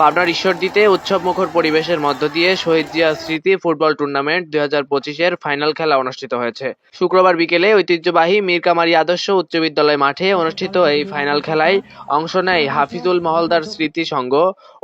পাবনার ঈশ্বরদীতে উৎসব মুখর পরিবেশের মধ্য দিয়ে শহীদ জিয়া স্মৃতি ফুটবল টুর্নামেন্ট দুই হাজার পঁচিশের ফাইনাল খেলা অনুষ্ঠিত হয়েছে। শুক্রবার বিকেলে ঐতিহ্যবাহী মীরকামারী আদর্শ উচ্চ বিদ্যালয় মাঠে অনুষ্ঠিত এই ফাইনাল খেলায় অংশ নেয় হাফিজুল মহলদার স্মৃতি সংঘ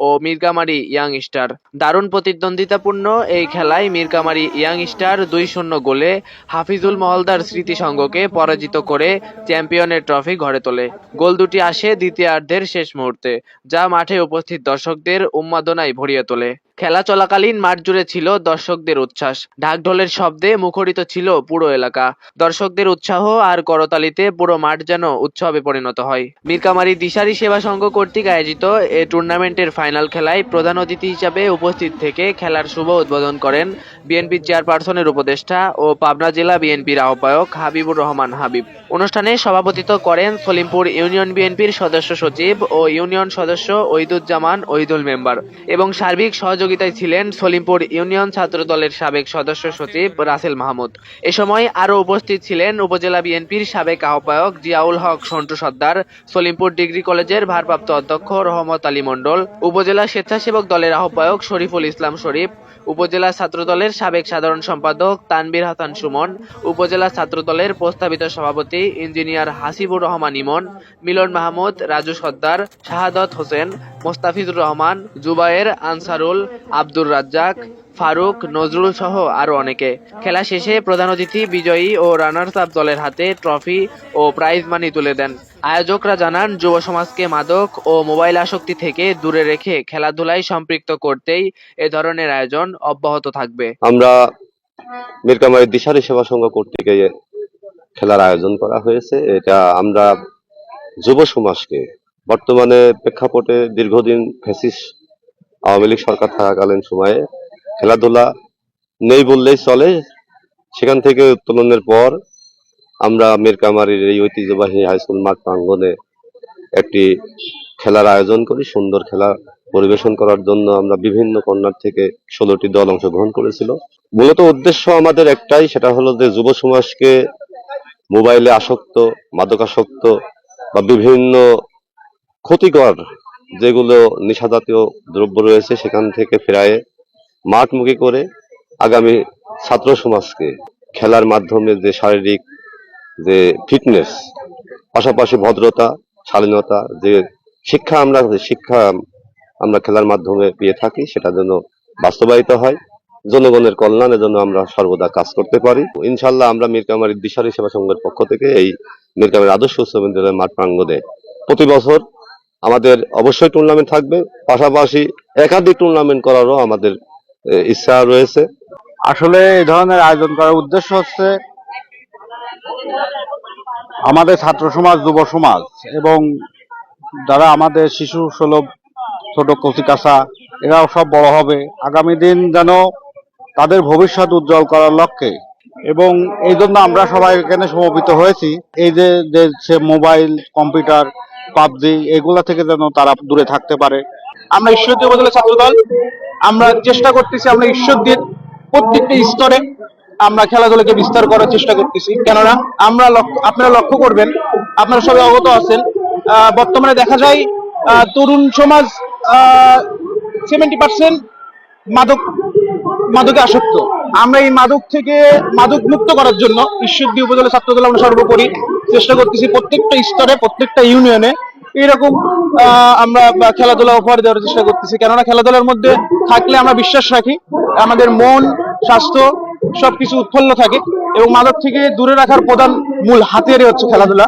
ও মীরকামারী ইয়াং স্টার। দারুণ প্রতিদ্বন্দ্বিতাপূর্ণ এই খেলায় মীরকামারী ইয়াং স্টার দুই শূন্য গোলে হাফিজুল মহলদার স্মৃতি সংঘকে পরাজিত করে চ্যাম্পিয়নের ট্রফি ঘরে তোলে। গোল দুটি আসে দ্বিতীয়ার্ধের শেষ মুহূর্তে, যা মাঠে উপস্থিত দর্শকদের উন্মাদনায় ভরিয়ে তোলে। খেলা চলাকালীন মাঠ জুড়ে ছিল দর্শকদের উচ্ছ্বাস। ঢাকঢোলের শব্দে মুখরিত ছিল পুরো এলাকা। দর্শকদের উৎসাহ আর করতালিতে পুরো মাঠ যেন উৎসবে পরিণত হয়। মিরকামারি দিশারি সেবা সংঘ কর্তৃক আয়োজিত এ টুর্নামেন্টের ফাইনাল খেলায় প্রধান অতিথি হিসাবে উপস্থিত থেকে খেলার শুভ উদ্বোধন করেন বিএনপির চেয়ারপারসনের উপদেষ্টা ও পাবনা জেলা বিএনপির আহ্বায়ক হাবিবুর রহমান হাবিব। অনুষ্ঠানে সভাপতিত্ব করেন সলিমপুর ইউনিয়ন বিএনপির সদস্য সচিব ও ইউনিয়ন সদস্য ওইদুজ্জামান ওইদুল মেম্বার এবং সার্বিক সহযোগিতায় ছিলেন সলিমপুর ইউনিয়ন ছাত্র দলের সাবেক সদস্য সচিব রাসেল মাহমুদ। এ সময় আরও উপস্থিত ছিলেন উপজেলা বিএনপির সাবেক আহ্বায়ক জিয়াউল হক, সন্টু সর্দার, সলিমপুর ডিগ্রি কলেজের ভারপ্রাপ্ত অধ্যক্ষ রহমত আলী মণ্ডল, উপজেলা স্বেচ্ছাসেবক দলের আহ্বায়ক শরীফুল ইসলাম শরীফ, উপজেলা ছাত্রদলের সাবেক সাধারণ সম্পাদক তানবীর হাসান সুমন, উপজেলা ছাত্রদলের প্রস্তাবিত সভাপতি ইঞ্জিনিয়ার হাসিবুর রহমান ইমন, মিলন মাহমুদ, রাজু সর্দার, শাহাদত হোসেন, মোস্তাফিজুর রহমান, জুবায়ের আনসারুল, আব্দুর রাজ্জাক ফারুক, নজরুল সহ আরও অনেকে। খেলা শেষে প্রধান অতিথি বিজয়ী ও রানার্স আপ দলের হাতে ট্রফি ও প্রাইজ মানি তুলে দেন। আয়োজকরা জানান, যুব সমাজকে মাদক ও মোবাইল আসক্তি থেকে দূরে রেখে খেলাধুলায় সম্পৃক্ত করতেই এ ধরনের আয়োজন অব্যাহত থাকবে। আমরা মীরকামারী দিশারি সেবা সংঘ কর্তৃক খেলার আয়োজন করা হয়েছে। এটা আমরা যুব সমাজকে বর্তমানে প্রেক্ষাপটে দীর্ঘদিন ফেসিস আওয়ামী লীগ সরকার থাকাকালীন সময়ে খেলাধুলা নেই বললেই চলে। সেখান থেকে উত্তোলনের পর আমরা মীরকামারির এই ঐতিহ্যবাহী হাইস্কুল মাঠ প্রাঙ্গনে একটি খেলার আয়োজন করি। সুন্দর খেলা পরিবেশন করার জন্য আমরা বিভিন্ন কন্যার থেকে ষোলোটি দল অংশগ্রহণ করেছিল। মূলত উদ্দেশ্য আমাদের একটাই, সেটা হলো যে যুব সমাজকে মোবাইলে আসক্ত, মাদকাসক্ত বা বিভিন্ন ক্ষতিকর যেগুলো নেশাজাতীয় দ্রব্য রয়েছে সেখান থেকে ফেরায়ে মাঠমুখী করে আগামী ছাত্র সমাজকে খেলার মাধ্যমে যে শারীরিক যে ফিটনেস, পাশাপাশি ভদ্রতা, শালীনতা, যে শিক্ষা আমরা শিক্ষা আমরা খেলার মাধ্যমে পেয়ে থাকি, সেটা যেন বাস্তবায়িত হয়। জনগণের কল্যাণের জন্য আমরা সর্বদা কাজ করতে পারি। ইনশাল্লাহ আমরা মীরকামারী দিশারি সেবা সংঘের পক্ষ থেকে এই মীরকামারী আদর্শ উচ্চ বিদ্যালয়ের মাঠ প্রাঙ্গণে প্রতি বছর আমাদের অবশ্যই টুর্নামেন্ট থাকবে। পাশাপাশি একাধিক টুর্নামেন্ট করারও আমাদের ইচ্ছা রয়েছে। আসলে এই ধরনের আয়োজন করার উদ্দেশ্য হচ্ছে আমাদের ছাত্র সমাজ, যুব সমাজ এবং যারা আমাদের শিশু সুলভ, ছোট কচিকাঁচা এরাও সব বড় হবে। আগামী দিন যেন তাদের ভবিষ্যৎ উজ্জ্বল করার লক্ষ্যে এবং এই জন্য আমরা সবাই এখানে সমবেত হয়েছি। এই যে যে মোবাইল, কম্পিউটার, পাবজি, এগুলা থেকে যেন তারা দূরে থাকতে পারে। আমরা ঈশ্বরদী উপজেলা ছাত্রদল, আমরা চেষ্টা করতেছি, আমরা ঈশ্বরদীর প্রত্যেকটা স্তরে আমরা খেলাধুলাকে বিস্তার করার চেষ্টা করতেছি। কেননা আমরা আপনারা লক্ষ্য করবেন, আপনারা সবাই অবগত আছেন বর্তমানে দেখা যায় তরুণ সমাজ সেভেন্টি পার্সেন্ট মাদক, মাদকে আসক্ত। আমরা এই মাদক থেকে মাদক মুক্ত করার জন্য ঈশ্বরদী উপজেলা ছাত্রদল আমরা সর্বোপরি চেষ্টা করতেছি প্রত্যেকটা স্তরে, প্রত্যেকটা ইউনিয়নে এরকম আমরা খেলাধুলা উপহার দেওয়ার চেষ্টা করতেছি। কেননা খেলাধুলার মধ্যে থাকলে আমরা বিশ্বাস রাখি, আমাদের মন, স্বাস্থ্য সবকিছু উৎফুল্ল থাকে এবং মাদক থেকে দূরে রাখার প্রধান মূল হাতিয়ারই হচ্ছে খেলাধুলা।